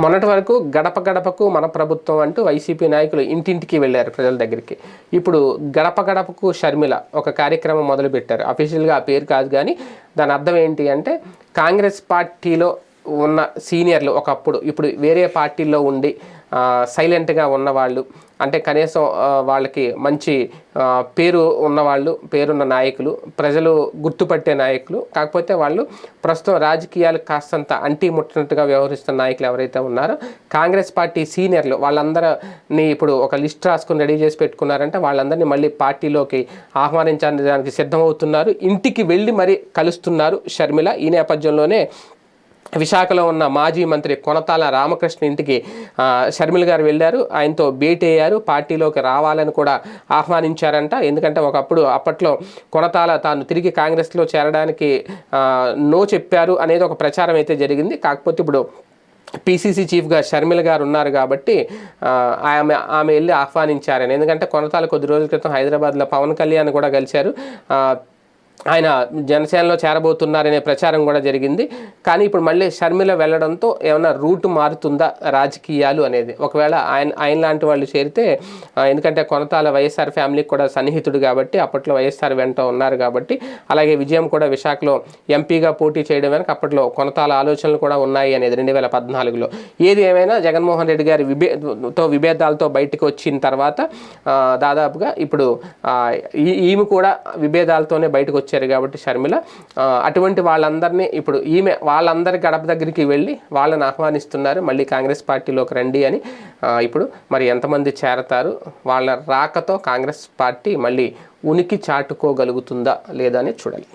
మొన్నటి వరకు గడప గడపకు మన ప్రభుత్వం అంటూ వైసీపీ నాయకులు ఇంటింటికి వెళ్ళారు ప్రజల దగ్గరికి. ఇప్పుడు గడప గడపకు షర్మిల ఒక కార్యక్రమం మొదలుపెట్టారు. అఫీషియల్గా ఆ పేరు కాదు కానీ దాని అర్థం ఏంటి అంటే కాంగ్రెస్ పార్టీలో ఉన్న సీనియర్లు ఒకప్పుడు ఇప్పుడు వేరే పార్టీల్లో ఉండి సైలెంట్గా ఉన్నవాళ్ళు అంటే కనీసం వాళ్ళకి మంచి పేరు ఉన్నవాళ్ళు పేరున్న నాయకులు ప్రజలు గుర్తుపట్టే నాయకులు కాకపోతే వాళ్ళు ప్రస్తుతం రాజకీయాలు కాస్తంత అంటి ముట్టినట్టుగా వ్యవహరిస్తున్న నాయకులు ఎవరైతే ఉన్నారో కాంగ్రెస్ పార్టీ సీనియర్లు వాళ్ళందరినీ ఇప్పుడు ఒక లిస్ట్ రాసుకుని రెడీ చేసి పెట్టుకున్నారంటే వాళ్ళందరినీ మళ్ళీ పార్టీలోకి ఆహ్వానించడానికి సిద్ధమవుతున్నారు. ఇంటికి వెళ్ళి మరీ కలుస్తున్నారు. షర్మిల ఈ నేపథ్యంలోనే విశాఖలో ఉన్న మాజీ మంత్రి కొనతాల రామకృష్ణ ఇంటికి ఆ, షర్మిల గారు వెళ్ళారు. ఆయనతో భేటీ అయ్యారు. పార్టీలోకి రావాలని కూడా ఆహ్వానించారంట. ఎందుకంటే ఒకప్పుడు అప్పట్లో కొనతాల తాను తిరిగి కాంగ్రెస్లో చేరడానికి నో చెప్పారు అనేది ఒక ప్రచారం అయితే జరిగింది. కాకపోతే ఇప్పుడు పీసీసీ చీఫ్గా షర్మిల గారు ఉన్నారు కాబట్టి ఆమె ఆమె వెళ్ళి ఆహ్వానించారని. ఎందుకంటే కొనతాల కొద్ది రోజుల క్రితం హైదరాబాద్లో పవన్ కళ్యాణ్ కూడా కలిశారు. ఆయన జనసేనలో చేరబోతున్నారనే ప్రచారం కూడా జరిగింది. కానీ ఇప్పుడు మళ్ళీ షర్మిల వెళ్ళడంతో ఏమైనా రూట్ మారుతుందా రాజకీయాలు అనేది? ఒకవేళ ఆయన ఆయన లాంటి వాళ్ళు చేరితే ఎందుకంటే కొనతాల వైఎస్ఆర్ ఫ్యామిలీకి కూడా సన్నిహితుడు కాబట్టి అప్పట్లో వైఎస్ఆర్ వెంట ఉన్నారు కాబట్టి అలాగే విజయం కూడా విశాఖలో ఎంపీగా పోటీ చేయడం వెనక అప్పట్లో కొనతాల ఆలోచనలు కూడా ఉన్నాయి అనేది రెండు వేల పద్నాలుగులో. ఏది ఏమైనా జగన్మోహన్ రెడ్డి గారి విభే తో విభేదాలతో బయటకు వచ్చిన తర్వాత దాదాపుగా ఇప్పుడు ఈ- ఈమె కూడా విభేదాలతోనే బయటకు వచ్చారు కాబట్టి షర్మిల అటువంటి వాళ్ళందరినీ ఇప్పుడు ఈమె వాళ్ళందరి గడప దగ్గరికి వెళ్ళి వాళ్ళని ఆహ్వానిస్తున్నారు. మళ్ళీ కాంగ్రెస్ పార్టీలోకి రండి అని ఇప్పుడు మరి ఎంతమంది చేరతారు? వాళ్ళ రాకతో కాంగ్రెస్ పార్టీ మళ్ళీ ఉనికి చాటుకోగలుగుతుందా లేదా అని చూడాలి.